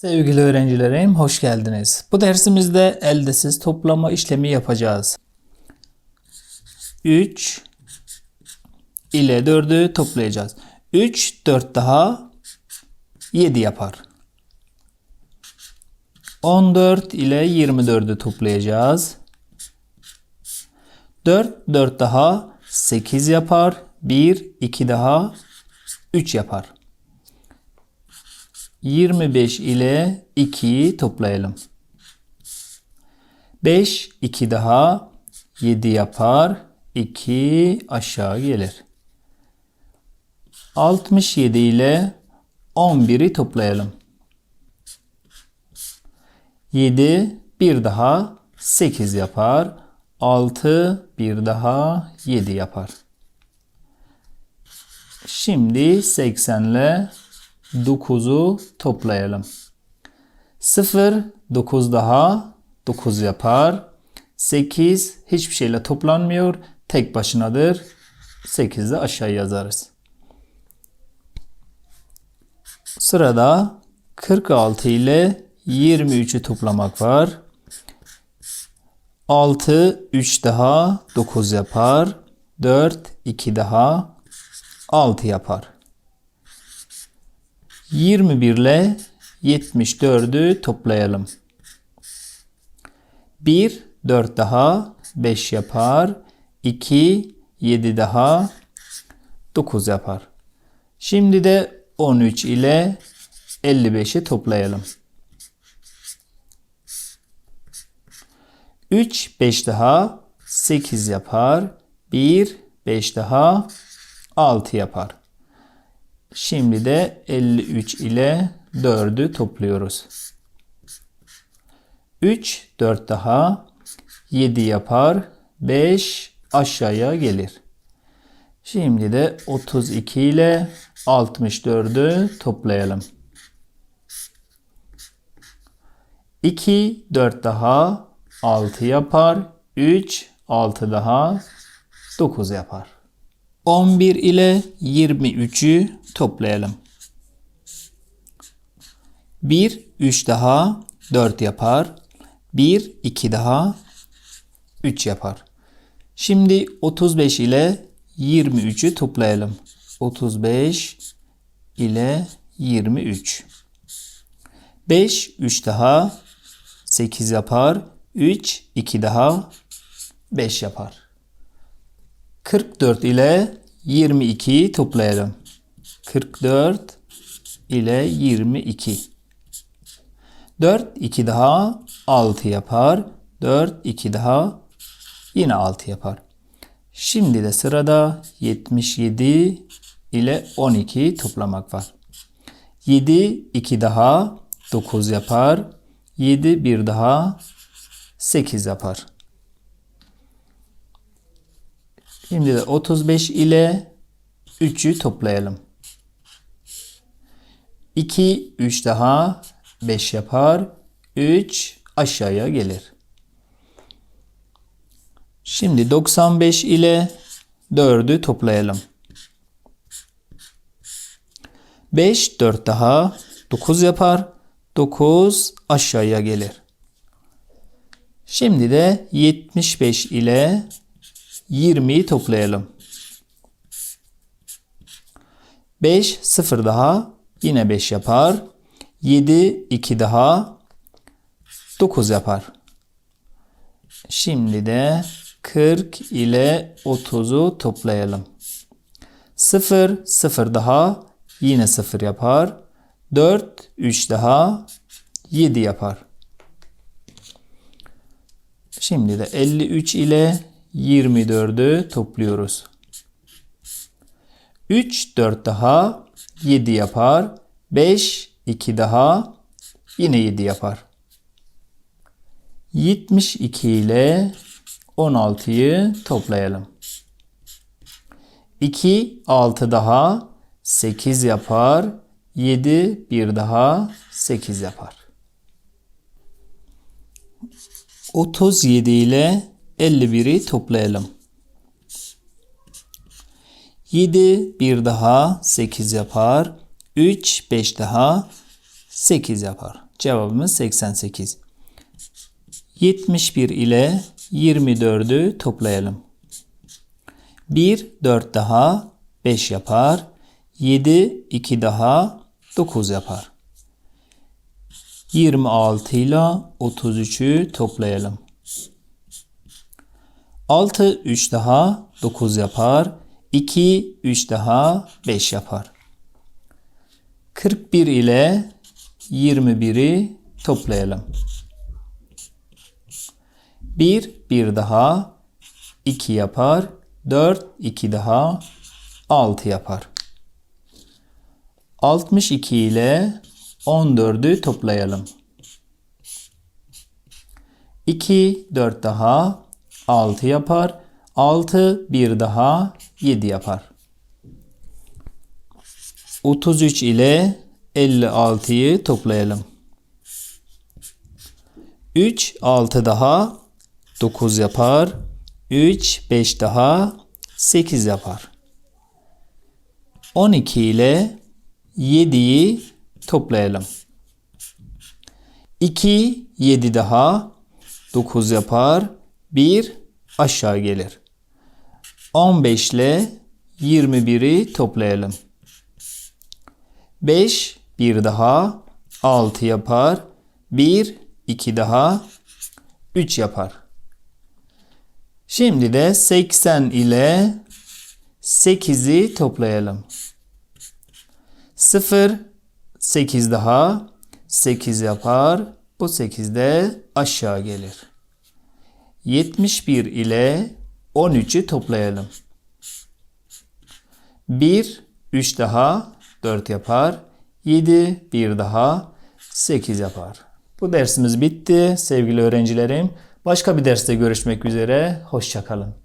Sevgili öğrencilerim, hoş geldiniz. Bu dersimizde eldesiz toplama işlemi yapacağız. 3 ile 4'ü toplayacağız. 3, 4 daha 7 yapar. 14 ile 24'ü toplayacağız. 4, 4 daha 8 yapar. 1, 2 daha 3 yapar. 25 ile 2'yi toplayalım. 5, 2 daha 7 yapar. 2 aşağı gelir. 67 ile 11'i toplayalım. 7 bir daha 8 yapar. 6 bir daha 7 yapar. Şimdi 80 ile 9'u toplayalım. 0 9 daha 9 yapar. 8 hiçbir şeyle toplanmıyor. Tek başınadır. 8 de aşağı yazarız. Sırada 46 ile 23'ü toplamak var. 6 3 daha 9 yapar. 4 2 daha 6 yapar. 21 ile 74'ü toplayalım. 1 4 daha 5 yapar. 2 7 daha 9 yapar. Şimdi de 13 ile 55'i toplayalım. 3 5 daha 8 yapar. 1 5 daha 6 yapar. Şimdi de 53 ile 4'ü topluyoruz. 3 4 daha 7 yapar. 5 aşağıya gelir. Şimdi de 32 ile 64'ü toplayalım. 2 4 daha 6 yapar. 3 6 daha 9 yapar. 11 ile 23'ü toplayalım. 1 3 daha 4 yapar. 1 2 daha 3 yapar. Şimdi 35 ile 23'ü toplayalım. 35 ile 23. 5 3 daha 8 yapar. 3 2 daha 5 yapar. 44 ile 22'yi toplayalım. 44 ile 22. 4 2 daha 6 yapar. 4 2 daha yine 6 yapar. Şimdi de sırada 77 ile 12 toplamak var. 7 2 daha 9 yapar. 7 bir daha 8 yapar. Şimdi de 35 ile 3'ü toplayalım. 2 3 daha 5 yapar. 3 aşağıya gelir. Şimdi 95 ile 4'ü toplayalım. 5 4 daha 9 yapar. 9 aşağıya gelir. Şimdi de 75 ile 20'yi toplayalım. 5 0 daha yine 5 yapar. 7 2 daha 9 yapar. Şimdi de 40 ile 30'u toplayalım. 0 0 daha yine 0 yapar. 4 3 daha 7 yapar. Şimdi de 53 ile 24'ü topluyoruz. 3 4 daha 7 yapar. 5 2 daha yine 7 yapar. 72 ile 16'yı toplayalım. 2 6 daha 8 yapar. 7 bir daha 8 yapar. 37 ile 51'i toplayalım. 7 bir daha 8 yapar. 3 5 daha 8 yapar. Cevabımız 88. 71 ile 24'ü toplayalım. 1 4 daha 5 yapar. 7 2 daha 9 yapar. 26 ile 33'ü toplayalım. 6 3 daha 9 yapar. 2 3 daha 5 yapar. 41 ile 21'i toplayalım. 1 1 daha 2 yapar. 4 2 daha 6 yapar. 62 ile 14'ü toplayalım. 2 4 daha 6 yapar. 6 1 daha 7 yapar. 33 ile 56'yı toplayalım. 3 6 daha 9 yapar. 3 5 daha 8 yapar. 12 ile 7'yi toplayalım. 2 7 daha 9 yapar. 1 aşağı gelir. 15 ile 21'i toplayalım. 5 bir daha 6 yapar. 1 2 daha 3 yapar. Şimdi de 80 ile 8'i toplayalım. 0 8 daha 8 yapar. Bu 8 de aşağı gelir. 71 ile 13'ü toplayalım. 1 3 daha 4 yapar. 7 bir daha 8 yapar. Bu dersimiz bitti sevgili öğrencilerim. Başka bir derste görüşmek üzere. Hoşçakalın.